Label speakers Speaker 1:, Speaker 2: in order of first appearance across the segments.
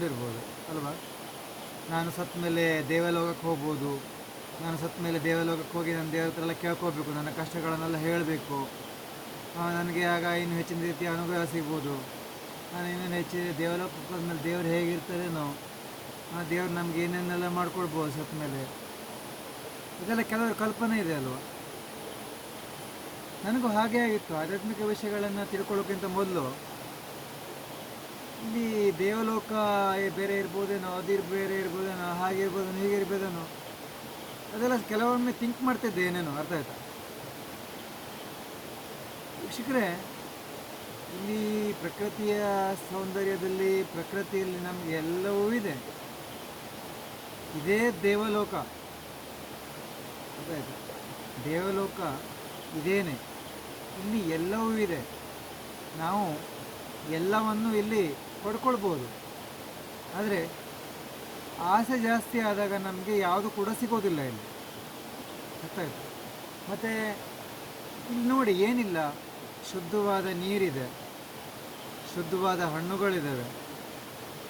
Speaker 1: ಅಂದ್ಕೊಂಡಿರ್ಬೋದು ಅಲ್ವಾ? ನಾನು ಸತ್ತ ಮೇಲೆ ದೇವಲೋಕಕ್ಕೆ ಹೋಗ್ಬೋದು, ನಾನು ಸತ್ತ ಮೇಲೆ ದೇವಲೋಕಕ್ಕೆ ಹೋಗಿ ನನ್ನ ದೇವ್ರ ಹತ್ರ ಎಲ್ಲ ಕೇಳ್ಕೋಬೇಕು ನನ್ನ ಕಷ್ಟಗಳನ್ನೆಲ್ಲ ಹೇಳಬೇಕು. ನನಗೆ ಆಗ ಇನ್ನು ಹೆಚ್ಚಿನ ರೀತಿಯ ಅನುಗ್ರಹ ಸಿಗ್ಬೋದು. ನಾನು ಇನ್ನೇನು ಹೆಚ್ಚು, ದೇವಲೋಕಕ್ಕೆ ಹೋದ್ಮೇಲೆ ದೇವ್ರು ಹೇಗಿರ್ತಾರೇನೋ, ಆ, ದೇವ್ರು ನಮ್ಗೆ ಏನೇನೆಲ್ಲ ಮಾಡ್ಕೊಡ್ಬೋದು ಸತ್ತ ಮೇಲೆ. ಇದೆಲ್ಲ ಕೆಲವರು ಕಲ್ಪನೆ ಇದೆ, ಅಲ್ವಾ? ನನಗೂ ಹಾಗೆ ಆಗಿತ್ತು. ಆಧ್ಯಾತ್ಮಿಕ ವಿಷಯಗಳನ್ನು ತಿಳ್ಕೊಳ್ಳೋಕ್ಕಿಂತ ಮೊದಲು ಇಲ್ಲಿ ದೇವಲೋಕ ಬೇರೆ ಇರ್ಬೋದೇನೋ ಅದಿರ್ ಬೇರೆ ಇರ್ಬೋದೇನೋ ಹಾಗಿರ್ಬೋದೇನೋ ಹೀಗಿರ್ಬೋದೇನೋ ಅದೆಲ್ಲ ಕೆಲವೊಮ್ಮೆ ಥಿಂಕ್ ಮಾಡ್ತಿದ್ದೆ ಏನೇನೋ, ಅರ್ಥ ಆಯ್ತಾ? ವೀಕ್ಷಕರೇ, ಇಲ್ಲಿ ಪ್ರಕೃತಿಯ ಸೌಂದರ್ಯದಲ್ಲಿ, ಪ್ರಕೃತಿಯಲ್ಲಿ ನಮಗೆ ಎಲ್ಲವೂ ಇದೆ. ಇದೇ ದೇವಲೋಕ. ಅರ್ಥ ದೇವಲೋಕ ಇದೇನೆ. ಇಲ್ಲಿ ಎಲ್ಲವೂ ಇದೆ. ನಾವು ಎಲ್ಲವನ್ನು ಇಲ್ಲಿ ಪಡ್ಕೊಳ್ಬೋದು. ಆದರೆ ಆಸೆ ಜಾಸ್ತಿ ಆದಾಗ ನಮಗೆ ಯಾವುದು ಕೂಡ ಸಿಗೋದಿಲ್ಲ ಇಲ್ಲಿ. ಗೊತ್ತಾಯ್ತು ಮತ್ತು ಇಲ್ಲಿ ನೋಡಿ ಏನಿಲ್ಲ. ಶುದ್ಧವಾದ ನೀರಿದೆ. ಶುದ್ಧವಾದ ಹಣ್ಣುಗಳಿದ್ದಾವೆ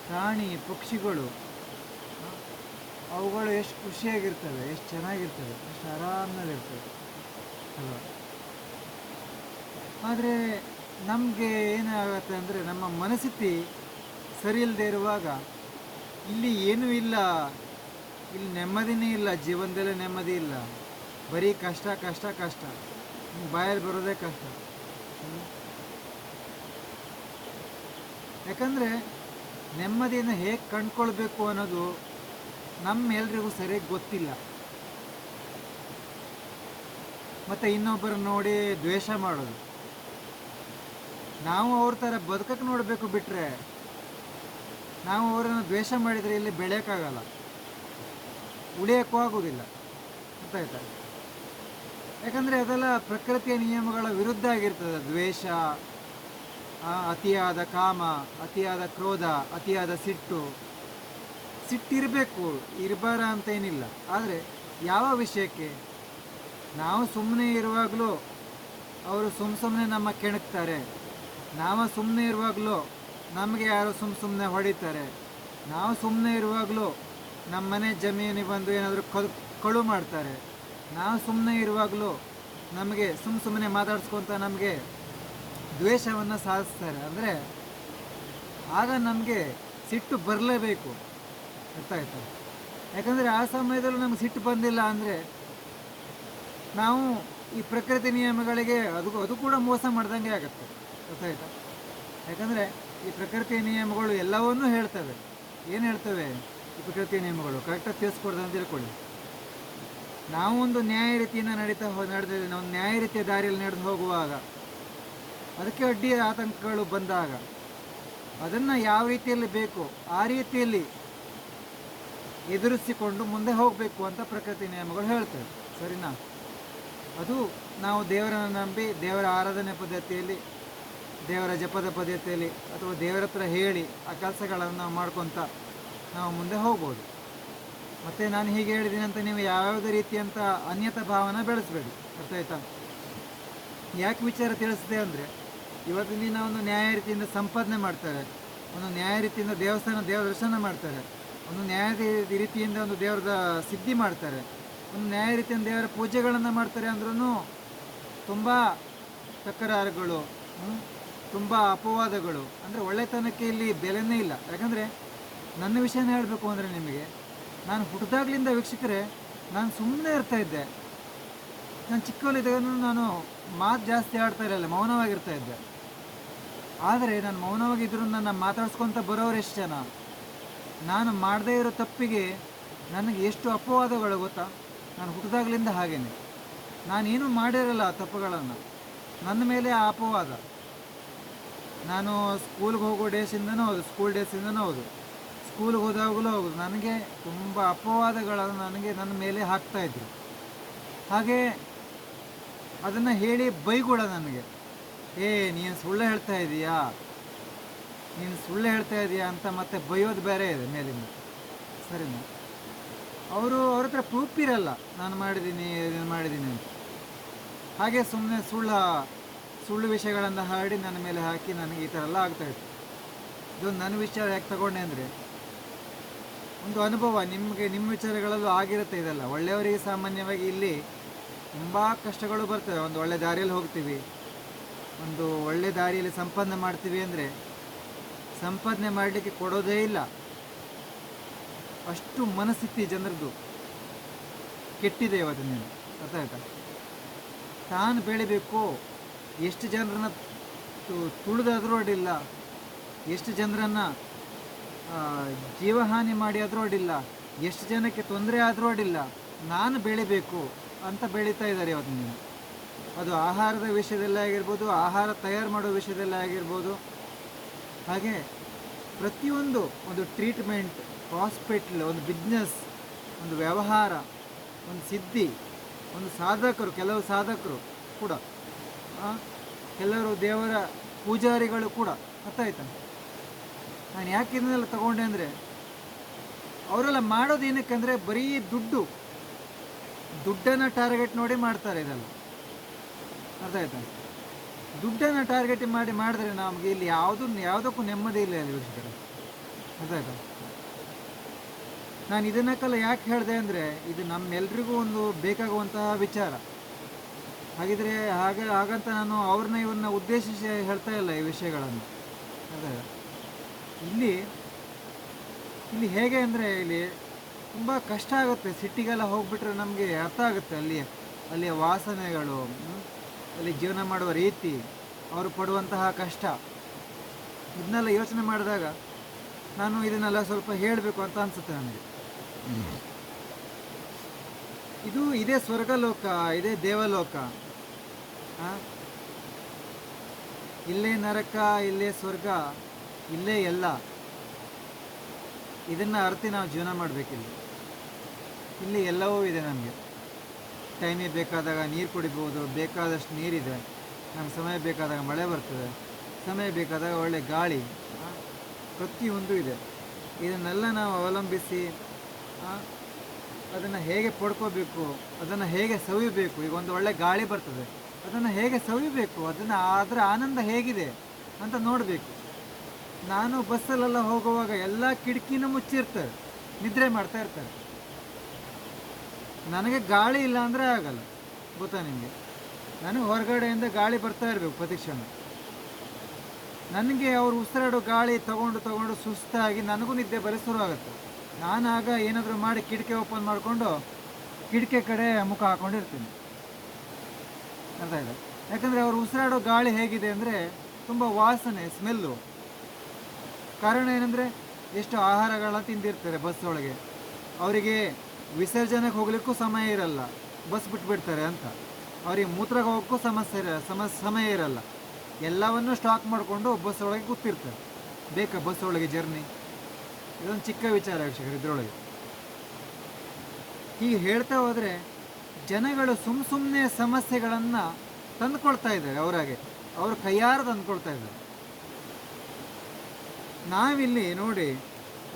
Speaker 1: ಪ್ರಾಣಿ, ಪಕ್ಷಿಗಳು ಅವುಗಳು ಎಷ್ಟು ಖುಷಿಯಾಗಿರ್ತವೆ, ಎಷ್ಟು ಚೆನ್ನಾಗಿರ್ತವೆ, ಎಷ್ಟು ಆರಾಮದಲ್ಲಿರ್ತವೆ ಅಲ್ವಾ? ಆದರೆ ನಮಗೆ ಏನಾಗುತ್ತೆ ಅಂದರೆ ನಮ್ಮ ಮನಸ್ಥಿತಿ ಸರಿ ಇಲ್ಲದೆ ಇರುವಾಗ ಇಲ್ಲಿ ಏನೂ ಇಲ್ಲ. ಇಲ್ಲಿ ನೆಮ್ಮದಿನೇ ಇಲ್ಲ, ಜೀವನದಲ್ಲೇ ನೆಮ್ಮದಿ ಇಲ್ಲ. ಬರೀ ಕಷ್ಟ ಕಷ್ಟ ಕಷ್ಟ. ಬಾಯಲ್ಲಿ ಬರೋದೇ ಕಷ್ಟ. ಯಾಕಂದರೆ ನೆಮ್ಮದಿಯನ್ನು ಹೇಗೆ ಕಂಡ್ಕೊಳ್ಬೇಕು ಅನ್ನೋದು ನಮ್ಮೆಲ್ರಿಗೂ ಸರಿಯಾಗಿ ಗೊತ್ತಿಲ್ಲ. ಮತ್ತು ಇನ್ನೊಬ್ಬರು ನೋಡಿ ದ್ವೇಷ ಮಾಡೋದು. ನಾವು ಅವ್ರ ಥರ ಬದುಕಕ್ಕೆ ನೋಡಬೇಕು ಬಿಟ್ಟರೆ ನಾವು ಅವರನ್ನು ದ್ವೇಷ ಮಾಡಿದರೆ ಇಲ್ಲಿ ಬೆಳೆಯೋಕ್ಕಾಗಲ್ಲ. ಉಳಿಯೋಕ್ಕೂ ಆಗೋದಿಲ್ಲ ಹೇಳ್ತಾರೆ. ಯಾಕಂದರೆ ಅದೆಲ್ಲ ಪ್ರಕೃತಿಯ ನಿಯಮಗಳ ವಿರುದ್ಧ ಆಗಿರ್ತದೆ. ದ್ವೇಷ ಅತಿಯಾದ ಕಾಮ, ಅತಿಯಾದ ಕ್ರೋಧ, ಅತಿಯಾದ ಸಿಟ್ಟು. ಸಿಟ್ಟಿರಬೇಕು, ಇರಬಾರ ಅಂತ ಏನಿಲ್ಲ. ಆದರೆ ಯಾವ ವಿಷಯಕ್ಕೆ? ನಾವು ಸುಮ್ಮನೆ ಇರುವಾಗಲೂ ಅವರು ಸುಮ್ಮ ಸುಮ್ಮನೆ ನಮ್ಮ ಕೆಣಕ್ತಾರೆ. ನಾವು ಸುಮ್ಮನೆ ಇರುವಾಗಲೂ ನಮಗೆ ಯಾರು ಸುಮ್ಮ ಸುಮ್ಮನೆ ಹೊಡಿತಾರೆ. ನಾವು ಸುಮ್ಮನೆ ಇರುವಾಗಲೂ ನಮ್ಮ ಮನೆ ಜಮೀನಿಗೆ ಬಂದು ಏನಾದರೂ ಕಳು ಕಳು ಮಾಡ್ತಾರೆ. ನಾವು ಸುಮ್ಮನೆ ಇರುವಾಗಲೂ ನಮಗೆ ಸುಮ್ಮ ಸುಮ್ಮನೆ ಮಾತಾಡ್ಸ್ಕೊತ ನಮಗೆ ದ್ವೇಷವನ್ನು ಸಾಧಿಸ್ತಾರೆ. ಅಂದರೆ ಆಗ ನಮಗೆ ಸಿಟ್ಟು ಬರಲೇಬೇಕು. ಅರ್ಥ ಯಾಕಂದರೆ ಆ ಸಮಯದಲ್ಲೂ ನಮ್ಗೆ ಸಿಟ್ಟು ಬಂದಿಲ್ಲ ಅಂದರೆ ನಾವು ಈ ಪ್ರಕೃತಿ ನಿಯಮಗಳಿಗೆ ಅದು ಅದು ಕೂಡ ಮೋಸ ಮಾಡ್ದಂಗೆ ಆಗುತ್ತೆ. ಗೊತ್ತಾಯ್ತಾ ಯಾಕಂದರೆ ಈ ಪ್ರಕೃತಿಯ ನಿಯಮಗಳು ಎಲ್ಲವನ್ನೂ ಹೇಳ್ತವೆ. ಏನು ಹೇಳ್ತವೆ ಈ ಪ್ರಕೃತಿಯ ನಿಯಮಗಳು? ಕರೆಕ್ಟಾಗಿ ತಿಳಿಸ್ಕೊಡ್ದು ಅಂತ ತಿಳ್ಕೊಳ್ಳಿ. ನಾವು ಒಂದು ನ್ಯಾಯ ರೀತಿಯಿಂದ ನಡೀತಾ ಹೋ ನಡೆದ ನಾವು ನ್ಯಾಯ ರೀತಿಯ ದಾರಿಯಲ್ಲಿ ನಡೆದು ಹೋಗುವಾಗ, ಅದಕ್ಕೆ ಅಡ್ಡಿಯ ಆತಂಕಗಳು ಬಂದಾಗ, ಅದನ್ನು ಯಾವ ರೀತಿಯಲ್ಲಿ ಬೇಕು, ಆ ರೀತಿಯಲ್ಲಿ ಎದುರಿಸಿಕೊಂಡು ಮುಂದೆ ಹೋಗಬೇಕು ಅಂತ ಪ್ರಕೃತಿ ನಿಯಮಗಳು ಹೇಳ್ತವೆ. ಸರಿನಾ? ಅದು ನಾವು ದೇವರನ್ನು ನಂಬಿ ದೇವರ ಆರಾಧನೆ ಪದ್ಧತಿಯಲ್ಲಿ ದೇವರ ಜಪದ ಪದ್ಧತಿಯಲ್ಲಿ ಅಥವಾ ದೇವರ ಹತ್ರ ಹೇಳಿ ಆ ಕೆಲಸಗಳನ್ನು ನಾವು ಮಾಡ್ಕೊತ ನಾವು ಮುಂದೆ ಹೋಗ್ಬೋದು. ಮತ್ತು ನಾನು ಹೀಗೆ ಹೇಳಿದ್ದೀನಿ ಅಂತ ನೀವು ಯಾವ್ಯಾವುದೇ ರೀತಿಯಂಥ ಅನ್ಯತ ಭಾವನ ಬೆಳೆಸಬೇಡಿ. ಅರ್ಥ ಆಯ್ತಾ? ಯಾಕೆ ವಿಚಾರ ತಿಳಿಸಿದೆ ಅಂದರೆ ಇವತ್ತಿನ ದಿನ ಒಂದು ನ್ಯಾಯ ರೀತಿಯಿಂದ ಸಂಪಾದನೆ ಮಾಡ್ತಾರೆ, ಒಂದು ನ್ಯಾಯ ರೀತಿಯಿಂದ ದೇವಸ್ಥಾನ ದೇವರ ದರ್ಶನ ಮಾಡ್ತಾರೆ, ಒಂದು ನ್ಯಾಯ ರೀತಿಯಿಂದ ಒಂದು ದೇವರದ ಸಿದ್ಧಿ ಮಾಡ್ತಾರೆ, ಒಂದು ನ್ಯಾಯ ರೀತಿಯಿಂದ ದೇವರ ಪೂಜೆಗಳನ್ನು ಮಾಡ್ತಾರೆ ಅಂದ್ರೂ ತುಂಬ ತಕರಾರುಗಳು ತುಂಬ ಅಪವಾದಗಳು. ಅಂದರೆ ಒಳ್ಳೆತನಕ್ಕೆ ಇಲ್ಲಿ ಬೆಲೆನೇ ಇಲ್ಲ. ಯಾಕಂದರೆ ನನ್ನ ವಿಷಯನ ಹೇಳಬೇಕು ಅಂದರೆ ನಿಮಗೆ, ನಾನು ಹುಟ್ಟಿದಾಗ್ಲಿಂದ ವೀಕ್ಷಕರೇ, ನಾನು ಸುಮ್ಮನೆ ಇರ್ತಾ ಇದ್ದೆ. ನಾನು ಚಿಕ್ಕವಳಿದ್ದಾಗ ನಾನು ಮಾತು ಜಾಸ್ತಿ ಆಡ್ತಾ ಇರಲಿಲ್ಲ, ಮೌನವಾಗಿರ್ತಾ ಇದ್ದೆ. ಆದರೆ ನಾನು ಮೌನವಾಗಿದ್ದರೂ ನನ್ನ ಮಾತಾಡ್ಸ್ಕೊತ ಬರೋರು ಎಷ್ಟು ಜನ? ನಾನು ಮಾಡದೇ ಇರೋ ತಪ್ಪಿಗೆ ನನಗೆ ಎಷ್ಟು ಅಪವಾದಗಳು ಗೊತ್ತಾ? ನಾನು ಹುಟ್ಟಿದಾಗ್ಲಿಂದ ಹಾಗೇನೆ. ನಾನೇನು ಮಾಡಿರಲ್ಲ ಆ ತಪ್ಪುಗಳನ್ನು. ನನ್ನ ಮೇಲೆ ಆ ಅಪವಾದ. ನಾನು ಸ್ಕೂಲ್ಗೆ ಹೋಗೋ ಡೇಸಿಂದನೂ ಹೌದು, ಸ್ಕೂಲ್ ಡೇಸಿಂದನೂ ಹೌದು. ಸ್ಕೂಲ್ಗೆ ಹೋದಾಗಲೂ ಹೌದು, ನನಗೆ ತುಂಬ ಅಪವಾದಗಳನ್ನು ನನಗೆ ನನ್ನ ಮೇಲೆ ಹಾಕ್ತಾಯಿದ್ರು ಹಾಗೆ ಅದನ್ನು ಹೇಳಿ ಬೈಗೂಡ ನನಗೆ. ಏ, ನೀನು ಸುಳ್ಳು ಹೇಳ್ತಾ ಇದೀಯಾ? ನೀನು ಸುಳ್ಳು ಹೇಳ್ತಾ ಇದೀಯಾ? ಅಂತ ಮತ್ತೆ ಬೈಯೋದು ಬೇರೆ ಇದೆ ಮೇಲಿಂದ. ಸರಿನಾ ಅವರು ಅವ್ರ ಹತ್ರ ಪ್ರೂಫ್ ಇರಲ್ಲ, ನಾನು ಮಾಡಿದ್ದೀನಿ ಇದನ್ನು ಮಾಡಿದ್ದೀನಿ ಅಂತ. ಹಾಗೆ ಸುಮ್ಮನೆ ಸುಳ್ಳ ಸುಳ್ಳು ವಿಷಯಗಳನ್ನು ಹರಡಿ ನನ್ನ ಮೇಲೆ ಹಾಕಿ ನನಗೆ ಈ ಥರ ಎಲ್ಲ ಆಗ್ತಾಯಿತ್ತು ಇದು ನನ್ನ ವಿಚಾರ ಯಾಕೆ ತಗೊಂಡೆ ಅಂದರೆ, ಒಂದು ಅನುಭವ ನಿಮಗೆ, ನಿಮ್ಮ ವಿಚಾರಗಳಲ್ಲೂ ಆಗಿರುತ್ತೆ ಇದೆಲ್ಲ. ಒಳ್ಳೆಯವರಿಗೆ ಸಾಮಾನ್ಯವಾಗಿ ಇಲ್ಲಿ ತುಂಬ ಕಷ್ಟಗಳು ಬರ್ತವೆ. ಒಂದು ಒಳ್ಳೆ ದಾರಿಯಲ್ಲಿ ಹೋಗ್ತೀವಿ. ಒಂದು ಒಳ್ಳೆ ದಾರಿಯಲ್ಲಿ ಸಂಪಾದನೆ ಮಾಡ್ತೀವಿ ಅಂದರೆ ಸಂಪಾದನೆ ಮಾಡಲಿಕ್ಕೆ ಕೊಡೋದೇ ಇಲ್ಲ. ಅಷ್ಟು ಮನಸ್ಥಿತಿ ಜನರದ್ದು ಕೆಟ್ಟಿದೆ ಇವತ್ತು ನೀನು ಅರ್ಥ ಆಯ್ತಾ? ತಾನು ಬೆಳಿಬೇಕು ಎಷ್ಟು ಜನರನ್ನ ತುಳಿದಾದರೂ ಅಡ್ಡಿಲ್ಲ. ಎಷ್ಟು ಜನರನ್ನು ಜೀವಹಾನಿ ಮಾಡಿ ಆದರೂ ಅಡ್ಡಿಲ್ಲ. ಎಷ್ಟು ಜನಕ್ಕೆ ತೊಂದರೆ ಆದರೂ ಅಡ್ಡಿಲ್ಲ. ನಾನು ಬೆಳಿಬೇಕು ಅಂತ ಬೆಳೀತಾ ಇದ್ದಾರೆ ಇವತ್ತಿನ ಅದು ಆಹಾರದ ವಿಷಯದಲ್ಲೇ ಆಗಿರ್ಬೋದು, ಆಹಾರ ತಯಾರು ಮಾಡೋ ವಿಷಯದಲ್ಲೇ ಆಗಿರ್ಬೋದು. ಹಾಗೆ ಪ್ರತಿಯೊಂದು ಒಂದು ಟ್ರೀಟ್ಮೆಂಟ್, ಹಾಸ್ಪಿಟ್ಲ್, ಒಂದು ಬಿಸ್ನೆಸ್, ಒಂದು ವ್ಯವಹಾರ, ಒಂದು ಸಿದ್ಧಿ, ಒಂದು ಸಾಧಕರು, ಕೆಲವು ಸಾಧಕರು ಕೂಡ ಕೆಲವರು ದೇವರ ಪೂಜಾರಿಗಳು ಕೂಡ ಅರ್ಥ ಆಯ್ತಾ ನಾನು ಯಾಕೆ ಇದನ್ನೆಲ್ಲ ತಗೊಂಡೆ ಅಂದರೆ, ಅವರೆಲ್ಲ ಮಾಡೋದು ಏನಕ್ಕೆ ಬರೀ ದುಡ್ಡು, ದುಡ್ಡನ್ನು ಟಾರ್ಗೆಟ್ ನೋಡಿ ಮಾಡ್ತಾರೆ ಇದೆಲ್ಲ. ಅರ್ಥ ಆಯ್ತಾ? ದುಡ್ಡನ್ನು ಟಾರ್ಗೆಟ್ ಮಾಡಿ ಮಾಡಿದ್ರೆ ನಮಗೆ ಇಲ್ಲಿ ಯಾವುದು, ಯಾವುದಕ್ಕೂ ನೆಮ್ಮದಿ ಇಲ್ಲ ಅಲ್ಲಿ ಅರ್ಥ ಆಯ್ತಾ? ನಾನು ಇದನ್ನಕ್ಕೆಲ್ಲ ಯಾಕೆ ಹೇಳಿದೆ ಅಂದರೆ, ಇದು ನಮ್ಮೆಲ್ರಿಗೂ ಒಂದು ಬೇಕಾಗುವಂತಹ ವಿಚಾರ. ಹಾಗಿದ್ರೆ ಹಾಗೆ ಹಾಗಂತ ನಾನು ಅವ್ರನ್ನ ಇವ್ರನ್ನ ಉದ್ದೇಶಿಸಿ ಹೇಳ್ತಾ ಇಲ್ಲ ಈ ವಿಷಯಗಳನ್ನು. ಅದೇ. ಇಲ್ಲಿ ಇಲ್ಲಿ ಹೇಗೆ ಅಂದರೆ ಇಲ್ಲಿ ತುಂಬ ಕಷ್ಟ ಆಗುತ್ತೆ. ಸಿಟಿಗೆಲ್ಲ ಹೋಗ್ಬಿಟ್ರೆ ನಮಗೆ ಅರ್ಥ ಆಗುತ್ತೆ ಅಲ್ಲಿ ಅಲ್ಲಿಯ ವಾಸನೆಗಳು ಅಲ್ಲಿ ಜೀವನ ಮಾಡುವ ರೀತಿ, ಅವರು ಪಡುವಂತಹ ಕಷ್ಟ. ಇದನ್ನೆಲ್ಲ ಯೋಚನೆ ಮಾಡಿದಾಗ ನಾನು ಇದನ್ನೆಲ್ಲ ಸ್ವಲ್ಪ ಹೇಳಬೇಕು ಅಂತ ಅನಿಸುತ್ತೆ ನನಗೆ. ಇದು ಇದೇ ಸ್ವರ್ಗಲೋಕ, ಇದೇ ದೇವಲೋಕ? ಇಲ್ಲೇ ನರಕ, ಇಲ್ಲೇ ಸ್ವರ್ಗ, ಇಲ್ಲೇ ಎಲ್ಲ. ಇದನ್ನು ಅರ್ತಿ ನಾವು ಜೀವನ ಮಾಡಬೇಕಿಲ್ಲ. ಇಲ್ಲಿ ಎಲ್ಲವೂ ಇದೆ ನಮಗೆ. ಟೈಮಿಗೆ ಬೇಕಾದಾಗ ನೀರು ಕುಡಿಬೋದು, ಬೇಕಾದಷ್ಟು ನೀರಿದೆ. ನಮ್ಗೆ ಸಮಯ ಬೇಕಾದಾಗ ಮಳೆ ಬರ್ತದೆ. ಸಮಯ ಬೇಕಾದಾಗ ಒಳ್ಳೆ ಗಾಳಿ? ಪ್ರತಿಯೊಂದು ಇದೆ. ಇದನ್ನೆಲ್ಲ ನಾವು ಅವಲಂಬಿಸಿ ಅದನ್ನು ಹೇಗೆ ಪಡ್ಕೋಬೇಕು, ಅದನ್ನು ಹೇಗೆ ಸವಿಬೇಕು, ಈಗ ಒಂದು ಒಳ್ಳೆ ಗಾಳಿ ಬರ್ತದೆ, ಅದನ್ನು ಹೇಗೆ ಸವಿಬೇಕು, ಅದನ್ನು ಅದರ ಆನಂದ ಹೇಗಿದೆ ಅಂತ ನೋಡಬೇಕು. ನಾನು ಬಸ್ಸಲ್ಲೆಲ್ಲ ಹೋಗುವಾಗ ಎಲ್ಲ ಕಿಟಕಿನ ಮುಚ್ಚಿರ್ತಾರೆ ನಿದ್ರೆ ಮಾಡ್ತಾ ಇರ್ತಾರೆ ನನಗೆ ಗಾಳಿ ಇಲ್ಲ ಅಂದರೆ ಆಗಲ್ಲ, ಗೊತ್ತಾ ನಿಮಗೆ? ನನಗೆ ಹೊರಗಡೆಯಿಂದ ಗಾಳಿ ಬರ್ತಾ ಇರಬೇಕು ಪ್ರತಿಕ್ಷಣ ನನಗೆ ಅವರು ಉಸಿರಾಡೋ ಗಾಳಿ ತಗೊಂಡು ತಗೊಂಡು ಸುಸ್ತಾಗಿ ನನಗೂ ನಿದ್ದೆ ಬರೀ ಶುರು ಆಗುತ್ತೆ. ನಾನು ಆಗ ಏನಾದರೂ ಮಾಡಿ ಕಿಟಕಿ ಓಪನ್ ಮಾಡಿಕೊಂಡು ಕಿಟಕಿ ಕಡೆ ಮುಖ ಹಾಕೊಂಡಿರ್ತೀನಿ. ಅರ್ಥ ಇದೆ ಯಾಕಂದರೆ ಅವರು ಉಸಿರಾಡೋ ಗಾಳಿ ಹೇಗಿದೆ ಅಂದರೆ ತುಂಬ ವಾಸನೆ, ಸ್ಮೆಲ್ಲು. ಕಾರಣ ಏನಂದರೆ ಎಷ್ಟು ಆಹಾರಗಳನ್ನ ತಿಂದಿರ್ತಾರೆ ಬಸ್ ಒಳಗೆ. ಅವರಿಗೆ ವಿಸರ್ಜನೆಗೆ ಹೋಗ್ಲಿಕ್ಕೂ ಸಮಯ ಇರಲ್ಲ. ಬಸ್ ಬಿಟ್ಬಿಡ್ತಾರೆ ಅಂತ. ಅವರಿಗೆ ಮೂತ್ರಕ್ಕೆ ಹೋಗೋಕ್ಕೂ ಸಮಸ್ಯೆ ಇರ, ಸಮ, ಸಮಯ ಇರಲ್ಲ. ಎಲ್ಲವನ್ನೂ ಸ್ಟಾಕ್ ಮಾಡಿಕೊಂಡು ಬಸ್ ಒಳಗೆ ಕೂತಿರ್ತಾರೆ. ಬೇಕಾ ಬಸ್ ಒಳಗೆ ಜರ್ನಿ ಇದೊಂದು ಚಿಕ್ಕ ವಿಚಾರ ವೀಕ್ಷಕರು ಇದ್ರೊಳಗೆ. ಹೀಗೆ ಹೇಳ್ತಾ ಹೋದರೆ ಜನಗಳು ಸುಮ್ ಸುಮ್ಮನೆ ಸಮಸ್ಯೆಗಳನ್ನು ತಂದುಕೊಳ್ತಾ ಇದ್ದಾರೆ ಅವರಾಗೆ ಅವ್ರ ಕೈಯಾರು ತಂದುಕೊಳ್ತಾ ಇದ್ದಾರೆ. ನಾವಿಲ್ಲಿ ನೋಡಿ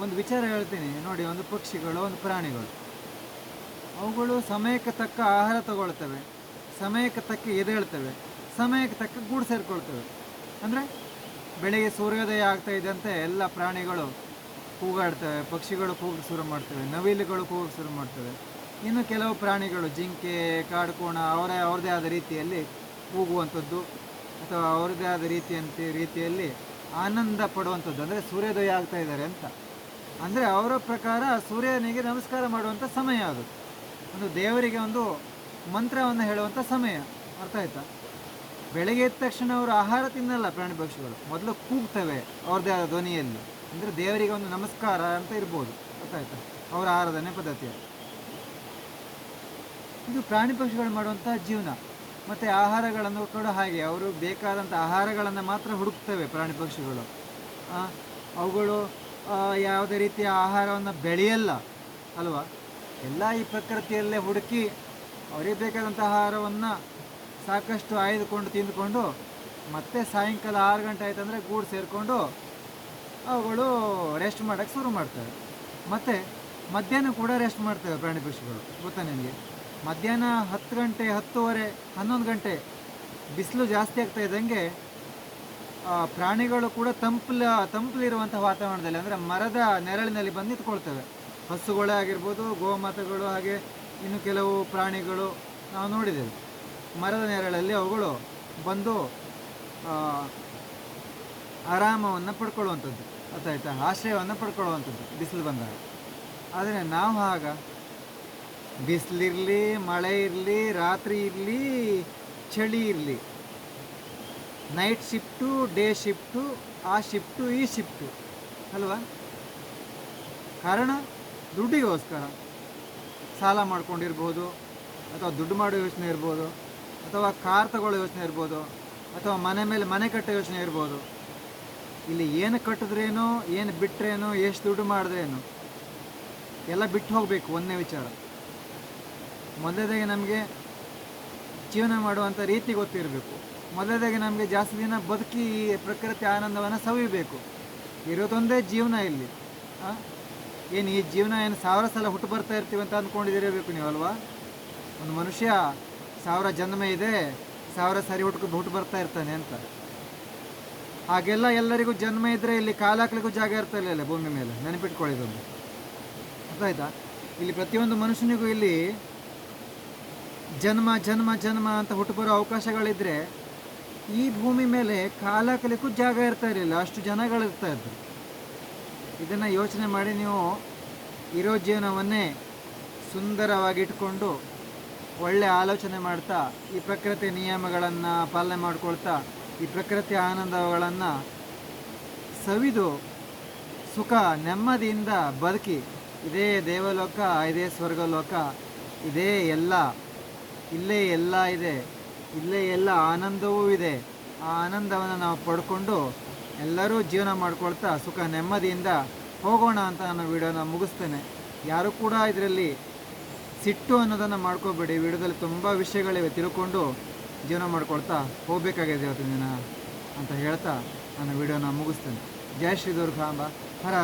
Speaker 1: ಒಂದು ವಿಚಾರ ಹೇಳ್ತೀನಿ. ನೋಡಿ, ಒಂದು ಪಕ್ಷಿಗಳು, ಒಂದು ಪ್ರಾಣಿಗಳು. ಅವುಗಳು ಸಮಯಕ್ಕೆ ತಕ್ಕ ಆಹಾರ ತಗೊಳ್ತವೆ. ಸಮಯಕ್ಕೆ ತಕ್ಕ ಎದೇಳ್ತವೆ ಸಮಯಕ್ಕೆ ತಕ್ಕ ಗೂಡು ಸೇರಿಕೊಳ್ತವೆ. ಅಂದರೆ ಬೆಳಿಗ್ಗೆ ಸೂರ್ಯೋದಯ ಆಗ್ತಾ ಇದ್ದಂತೆ ಎಲ್ಲ ಪ್ರಾಣಿಗಳು ಕೂಗಾಡ್ತವೆ, ಪಕ್ಷಿಗಳು ಕೂಗು ಶುರು ಮಾಡ್ತವೆ, ನವಿಲುಗಳು ಕೂಗು ಶುರು ಮಾಡ್ತವೆ. ಇನ್ನು ಕೆಲವು ಪ್ರಾಣಿಗಳು, ಜಿಂಕೆ, ಕಾಡುಕೋಣ, ಅವರೇ, ಅವ್ರದ್ದೇ ಆದ ರೀತಿಯಲ್ಲಿ ಕೂಗುವಂಥದ್ದು ಅಥವಾ ಅವ್ರದ್ದೇ ಆದ ರೀತಿಯಂತೆ, ರೀತಿಯಲ್ಲಿ ಆನಂದ ಪಡುವಂಥದ್ದು. ಅಂದರೆ ಸೂರ್ಯೋದಯ ಆಗ್ತಾ ಇದ್ದಾರೆ ಅಂತ. ಅಂದರೆ ಅವರ ಪ್ರಕಾರ ಸೂರ್ಯನಿಗೆ ನಮಸ್ಕಾರ ಮಾಡುವಂಥ ಸಮಯ ಅದು. ಒಂದು ದೇವರಿಗೆ ಒಂದು ಮಂತ್ರವನ್ನು ಹೇಳುವಂಥ ಸಮಯ. ಅರ್ಥ ಆಯ್ತಾ? ಬೆಳಗ್ಗೆ ಎದ್ದ ತಕ್ಷಣ ಅವರು ಆಹಾರ ತಿನ್ನಲ್ಲ ಪ್ರಾಣಿ ಪಕ್ಷಿಗಳು. ಮೊದಲು ಕೂಗ್ತವೆ ಅವ್ರದೇ ಆದ ಧ್ವನಿಯಲ್ಲಿ. ಅಂದರೆ ದೇವರಿಗೆ ಒಂದು ನಮಸ್ಕಾರ ಅಂತ ಇರ್ಬೋದು. ಗೊತ್ತಾಯ್ತಾ? ಅವರ ಆರಾಧನೆ ಪದ್ಧತಿ ಇದು ಪ್ರಾಣಿ ಪಕ್ಷಿಗಳು ಮಾಡುವಂಥ ಜೀವನ. ಮತ್ತು ಆಹಾರಗಳನ್ನು ಕೂಡ ಹಾಗೆ, ಅವರು ಬೇಕಾದಂಥ ಆಹಾರಗಳನ್ನು ಮಾತ್ರ ಹುಡುಕ್ತವೆ ಪ್ರಾಣಿ ಪಕ್ಷಿಗಳು. ಅವುಗಳು ಯಾವುದೇ ರೀತಿಯ ಆಹಾರವನ್ನು ಬೆಳೆಯಲ್ಲ, ಅಲ್ವಾ? ಎಲ್ಲ ಈ ಪ್ರಕೃತಿಯಲ್ಲೇ ಹುಡುಕಿ ಅವರಿಗೆ ಬೇಕಾದಂಥ ಆಹಾರವನ್ನು ಸಾಕಷ್ಟು ಆಯ್ದುಕೊಂಡು ತಿಂದುಕೊಂಡು, ಮತ್ತೆ ಸಾಯಂಕಾಲ ಆರು ಗಂಟೆ ಆಯ್ತಂದರೆ ಗೂಡು ಸೇರಿಕೊಂಡು ಅವುಗಳು ರೆಸ್ಟ್ ಮಾಡೋಕ್ಕೆ ಶುರು ಮಾಡ್ತವೆ. ಮತ್ತು ಮಧ್ಯಾಹ್ನ ಕೂಡ ರೆಸ್ಟ್ ಮಾಡ್ತವೆ ಪ್ರಾಣಿ ಪಕ್ಷಿಗಳು. ಗೊತ್ತಾ ನಿಮಗೆ ಮಧ್ಯಾಹ್ನ ಹತ್ತು ಗಂಟೆ, ಹತ್ತುವರೆ, ಹನ್ನೊಂದು ಗಂಟೆ ಬಿಸಿಲು ಜಾಸ್ತಿ ಆಗ್ತಾ ಇದ್ದಂಗೆ ಪ್ರಾಣಿಗಳು ಕೂಡ ತಂಪಲ ತಂಪಲಿರುವಂಥ ವಾತಾವರಣದಲ್ಲಿ, ಅಂದರೆ ಮರದ ನೆರಳಿನಲ್ಲಿ ಬಂದು ನಿಂತ್ಕೊಳ್ತವೆ. ಹಸುಗಳೇ ಆಗಿರ್ಬೋದು, ಗೋಮಾತಗಳು ಹಾಗೆ ಇನ್ನು ಕೆಲವು ಪ್ರಾಣಿಗಳು ನಾವು ನೋಡಿದ್ದೇವೆ. ಮರದ ನೆರಳಲ್ಲಿ ಅವುಗಳು ಬಂದು ಆರಾಮವನ್ನು ಪಡ್ಕೊಳ್ಳುವಂಥದ್ದು. ಗೊತ್ತಾಯ್ತಾ ಆಶ್ರಯವನ್ನು ಪಡ್ಕೊಳ್ಳುವಂಥದ್ದು, ಬಿಸಿಲು ಬಂದಾಗ. ಆದರೆ ನಾವು ಆಗ ಬಿಸಿಲಿರಲಿ, ಮಳೆ ಇರಲಿ, ರಾತ್ರಿ ಇರಲಿ, ಚಳಿ ಇರಲಿ. ನೈಟ್ ಶಿಫ್ಟು ಡೇ ಶಿಫ್ಟು ಆ ಶಿಫ್ಟು ಈ ಶಿಫ್ಟು ಅಲ್ವಾ? ಕಾರಣ? ದುಡ್ಡಿಗೋಸ್ಕರ. ಸಾಲ ಮಾಡ್ಕೊಂಡಿರ್ಬೋದು, ಅಥವಾ ದುಡ್ಡು ಮಾಡೋ ಯೋಚನೆ ಇರ್ಬೋದು, ಅಥವಾ ಕಾರ್ ತಗೊಳ್ಳೋ ಯೋಚನೆ ಇರ್ಬೋದು, ಅಥವಾ ಮನೆ ಮೇಲೆ ಮನೆ ಕಟ್ಟೋ ಯೋಚನೆ ಇರ್ಬೋದು. ಇಲ್ಲಿ ಏನು ಕಟ್ಟಿದ್ರೇನೋ, ಏನು ಬಿಟ್ರೇನೋ, ಎಷ್ಟು ದುಡ್ಡು ಮಾಡಿದ್ರೇನು, ಎಲ್ಲ ಬಿಟ್ಟು ಹೋಗಬೇಕು ಒಂದನೇ ವಿಚಾರ. ಮೊದಲದಾಗಿ ನಮಗೆ ಜೀವನ ಮಾಡುವಂಥ ರೀತಿ ಗೊತ್ತಿರಬೇಕು. ಮೊದಲದಾಗಿ ನಮಗೆ ಜಾಸ್ತಿ ದಿನ ಬದುಕಿ ಈ ಪ್ರಕೃತಿ ಆನಂದವನ್ನು ಸವಿಬೇಕು. ಇರೋದೊಂದೇ ಜೀವನ ಇಲ್ಲಿ. ಏನು ಈ ಜೀವನ ಏನು ಸಾವಿರ ಸಲ ಹುಟ್ಟು ಬರ್ತಾ ಇರ್ತೀವಿ ಅಂತ ಅಂದ್ಕೊಂಡಿದ್ದಿರಬೇಕು ನೀವು, ಅಲ್ವಾ? ಒಂದು ಮನುಷ್ಯ ಸಾವಿರ ಜನ್ಮ ಇದೆ, ಸಾವಿರ ಸರಿ ಹುಟ್ಟು ಹುಟ್ಟು ಬರ್ತಾ ಇರ್ತಾನೆ ಅಂತ. ಹಾಗೆಲ್ಲ ಎಲ್ಲರಿಗೂ ಜನ್ಮ ಇದ್ದರೆ ಇಲ್ಲಿ ಕಾಲಾಕ್ಲಿಗೂ ಜಾಗ ಇರ್ತಾ ಇರಲಿಲ್ಲ ಭೂಮಿ ಮೇಲೆ. ನೆನಪಿಟ್ಕೊಳ್ಳಿದೊಂದು ಅರ್ಥಾಯ್ತಾ? ಇಲ್ಲಿ ಪ್ರತಿಯೊಂದು ಮನುಷ್ಯನಿಗೂ ಇಲ್ಲಿ ಜನ್ಮ ಜನ್ಮ ಜನ್ಮ ಅಂತ ಹುಟ್ಟು ಬರೋ ಅವಕಾಶಗಳಿದ್ರೆ ಈ ಭೂಮಿ ಮೇಲೆ ಕಾಲಾಕಲಿಕ್ಕೂ ಜಾಗ ಇರ್ತಾ ಇರಲಿಲ್ಲ. ಅಷ್ಟು ಜನಗಳಿರ್ತಾ ಇದ್ರು. ಇದನ್ನು ಯೋಚನೆ ಮಾಡಿ ನೀವು ಇರೋ ಜೀವನವನ್ನೇ ಸುಂದರವಾಗಿ ಇಟ್ಕೊಂಡು ಒಳ್ಳೆ ಆಲೋಚನೆ ಮಾಡ್ತಾ ಈ ಪ್ರಕೃತಿ ನಿಯಮಗಳನ್ನು ಪಾಲನೆ ಮಾಡ್ಕೊಳ್ತಾ ಈ ಪ್ರಕೃತಿ ಆನಂದಗಳನ್ನು ಸವಿದು ಸುಖ, ನೆಮ್ಮದಿಯಿಂದ ಬದುಕಿ. ಇದೇ ದೇವಲೋಕ, ಇದೇ ಸ್ವರ್ಗಲೋಕ, ಇದೇ ಎಲ್ಲ. ಇಲ್ಲೇ ಎಲ್ಲ ಇದೆ. ಇಲ್ಲೇ ಎಲ್ಲ ಆನಂದವೂ ಇದೆ. ಆ ಆನಂದವನ್ನು ನಾವು ಪಡ್ಕೊಂಡು ಎಲ್ಲರೂ ಜೀವನ ಮಾಡ್ಕೊಳ್ತಾ ಸುಖ, ನೆಮ್ಮದಿಯಿಂದ ಹೋಗೋಣ ಅಂತ ನಾನು ವಿಡಿಯೋನ ಮುಗಿಸ್ತೇನೆ. ಯಾರು ಕೂಡ ಇದರಲ್ಲಿ ಸಿಟ್ಟು ಅನ್ನೋದನ್ನು ಮಾಡ್ಕೋಬೇಡಿ. ವಿಡಿಯೋದಲ್ಲಿ ತುಂಬ ವಿಷಯಗಳಿವೆ. ತಿಳ್ಕೊಂಡು ಜೀವನ ಮಾಡ್ಕೊಳ್ತಾ ಹೋಗಬೇಕಾಗಿದೆ ಇವತ್ತಿನ ದಿನ ಅಂತ ಹೇಳ್ತಾ ನಾನು ವಿಡಿಯೋನ ಮುಗಿಸ್ತೇನೆ. ಜಯ ಶ್ರೀ ದುರ್ಗಾಂಬ ಹರ.